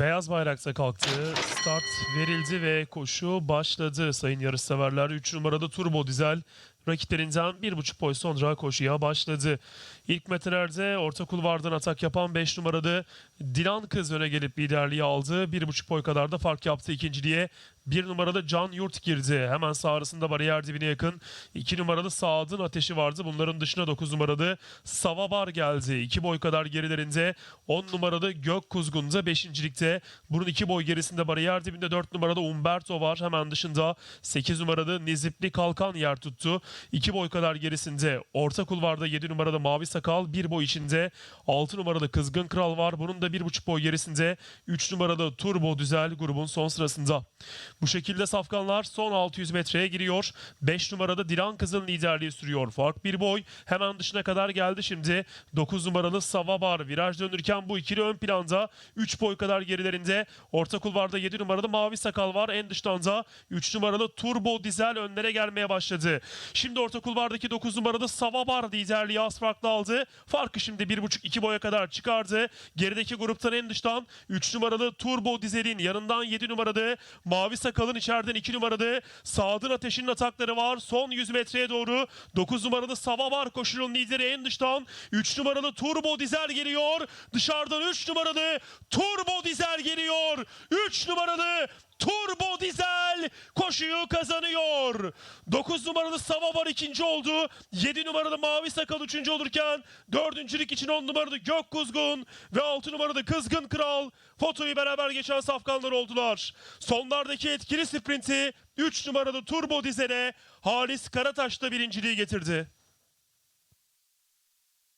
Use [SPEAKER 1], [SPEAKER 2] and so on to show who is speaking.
[SPEAKER 1] Beyaz bayrakta kalktı. Start verildi ve koşu başladı sayın yarışseverler. 3 numarada Turbo Dizel rakiplerinden 1,5 boy sonra koşuya başladı. İlk metrelerde orta kulvardan atak yapan 5 numarada Dilan Kız öne gelip liderliği aldı. 1,5 boy kadar da fark yaptı ikinciliğe. 1 numarada Can Yurt girdi. Hemen sağ arasında bariyer dibine yakın. 2 numaralı Saad'ın ateşi vardı. Bunların dışına 9 numaralı Savabar geldi. 2 boy kadar gerilerinde 10 numarada Gök Kuzgun'da 5.likte. Bunun 2 boy gerisinde bariyer dibinde 4 numarada Umberto var. Hemen dışında 8 numarada Nizipli Kalkan yer tuttu. 2 boy kadar gerisinde orta kulvarda 7 numarada Mavi Sakal. 1 boy içinde 6 numarada Kızgın Kral var. Bunun da 1,5 boy gerisinde 3 numarada Turbo Düzel grubun son sırasında. Bu şekilde safkanlar son 600 metreye giriyor. 5 numarada Dilan Kız'ın liderliği sürüyor. Fark bir boy hemen dışına kadar geldi şimdi. 9 numaralı Savabar viraj dönürken bu ikili ön planda 3 boy kadar gerilerinde. Orta kulvarda 7 numaralı Mavi Sakal var. En dıştan da 3 numaralı Turbo Dizel önlere gelmeye başladı. Şimdi orta kulvardaki 9 numaralı Savabar liderliği az farklı aldı. Farkı şimdi 1,5-2 boya kadar çıkardı. Gerideki gruptan en dıştan 3 numaralı Turbo Dizel'in yanından 7 numaralı Mavi Sakal'ın içeriden 2 numaralı Saad'ın ateşinin atakları var. Son 100 metreye doğru 9 numaralı Savabar koşunun lideri en dıştan 3 numaralı Turbo Dizel geliyor. Dışarıdan 3 numaralı Turbo Dizel geliyor. 3 numaralı Turbo Dizel koşuyu kazanıyor. 9 numaralı Savabar ikinci oldu. 7 numaralı Mavi Sakal üçüncü olurken dördüncülük için 10 numaralı Gök Kuzgun ve 6 numaralı Kızgın Kral fotoyu beraber geçen safkanlar oldular. Sonlardaki etkili sprinti 3 numaralı Turbo Dizel'e Halis Karataş da birinciliği getirdi.